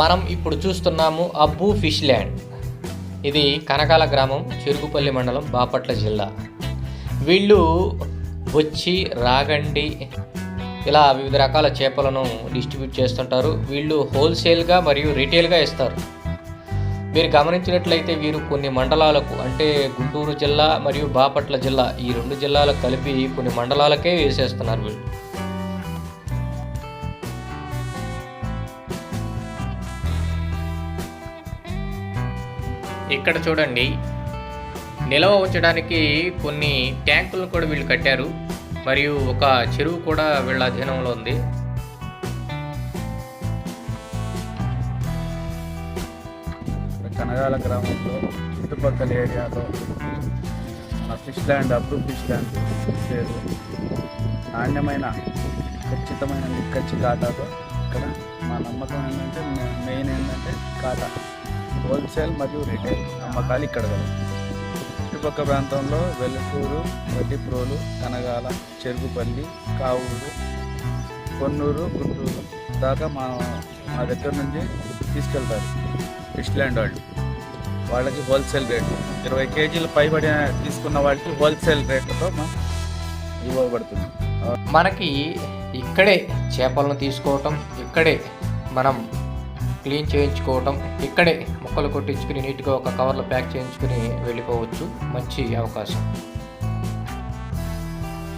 మనం ఇప్పుడు చూస్తున్నాము అబ్బు ఫిష్ ల్యాండ్. ఇది కనకాల గ్రామం చెరుకుపల్లి మండలం బాపట్ల జిల్లా. వీళ్ళు బొచ్చి రాగండి ఇలా వివిధ రకాల చేపలను డిస్ట్రిబ్యూట్ చేస్తుంటారు. వీళ్ళు హోల్సేల్గా మరియు రీటైల్గా ఇస్తారు. మీరు గమనించినట్లయితే వీరు కొన్ని మండలాలకు అంటే గుంటూరు జిల్లా మరియు బాపట్ల జిల్లా ఈ రెండు జిల్లాలకు కలిపి కొన్ని మండలాలకే వేసేస్తున్నారు వీళ్ళు. ఇక్కడ చూడండి. నిల్వ ఉంచడానికి కొన్ని ట్యాంకులను కూడా వీళ్ళు కట్టారు. మరియు ఒక చెరువు కూడా వీళ్ళ అధీనంలో ఉంది. కనగాల గ్రామంలో చుట్టుపక్కల ఏరియాలో మన fish land approve fish land పేరు. నాణ్యమైన ఖచ్చితమైన నిక్కచ్చి కాటాతో ఇక్కడ మా నమ్మకం ఏంటంటే మెయిన్ ఏంటంటే కాటా. హోల్సేల్ మరియు రిటైల్ అమ్మకాలు ఇక్కడ కలవు చుట్టుపక్కల ప్రాంతంలో వెల్లటూరు వడ్డిప్రోలు కనగాల చెరుగుపల్లి కావూరు కొన్నూరు గుంటూరు దాకా మా మా దగ్గర నుంచి తీసుకెళ్తారు ఫిష్ ల్యాండ్ వాళ్ళు. వాళ్ళకి హోల్సేల్ రేట్ ఇరవై కేజీలు పైబడి తీసుకున్న వాళ్ళకి హోల్సేల్ రేట్లతో మనం ఇవ్వబడుతుంది. మనకి ఇక్కడే చేపలను తీసుకోవటం ఇక్కడే మనం క్లీన్ చేయించుకోవటం ఇక్కడే ముక్కలు కొట్టించుకుని నీట్గా ఒక కవర్లో ప్యాక్ చేయించుకుని వెళ్ళిపోవచ్చు. మంచి అవకాశం.